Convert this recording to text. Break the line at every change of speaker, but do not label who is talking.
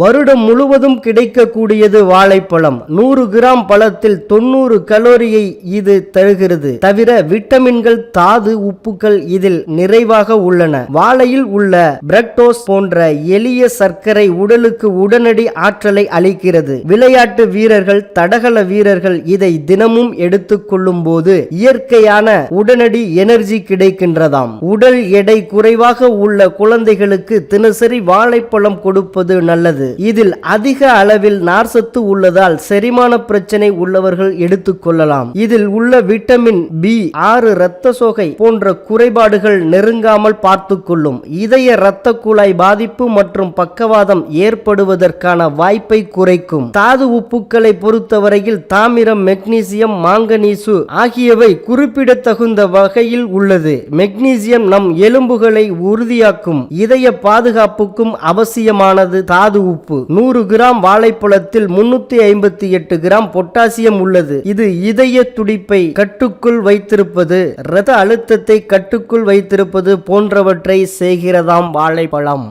வருடம் முழுவதும் கிடைக்கக்கூடியது வாழைப்பழம். நூறு கிராம் பழத்தில் தொண்ணூறு கலோரியை இது தருகிறது. தவிர விட்டமின்கள் தாது உப்புக்கள் இதில் நிறைவாக உள்ளன. வாழையில் உள்ள பிரக்டோஸ் போன்ற எளிய சர்க்கரை உடலுக்கு உடனடி ஆற்றலை அளிக்கிறது. விளையாட்டு வீரர்கள் தடகள வீரர்கள் இதை தினமும் எடுத்துக்கொள்ளும் போது இயற்கையான உடனடி எனர்ஜி கிடைக்கின்றதாம். உடல் எடை குறைவாக உள்ள குழந்தைகளுக்கு தினசரி வாழைப்பழம் கொடுப்பது நல்லது. இதில் அதிக அளவில் நார்சத்து உள்ளதால் செரிமான பிரச்சனை உள்ளவர்கள் எடுத்துக்கொள்ளலாம் இதில் உள்ள விட்டமின் பி ஆறு இரத்த சோகை போன்ற குறைபாடுகள் நெருங்காமல் பார்த்துக்கொள்ளும் இதய இரத்த குழாய் பாதிப்பு மற்றும் பக்கவாதம் ஏற்படுவதற்கான வாய்ப்பை குறைக்கும். தாது உப்புக்களை பொறுத்தவரையில் தாமிரம் மெக்னீசியம் மாங்கனீசு ஆகியவை குறிப்பிடத்தகுந்த வகையில் உள்ளது. மெக்னீசியம் நம் எலும்புகளை உறுதியாக்கும். இதய பாதுகாப்புக்கும் அவசியமானது தாது உப்பு. உப்பு. நூறு கிராம் வாழைப்பழத்தில் முன்னூத்தி ஐம்பத்தி எட்டு கிராம் பொட்டாசியம் உள்ளது. இது இதய துடிப்பை கட்டுக்குள் வைத்திருப்பது இரத்த அழுத்தத்தை கட்டுக்குள் வைத்திருப்பது போன்றவற்றை செய்கிறதாம் வாழைப்பழம்.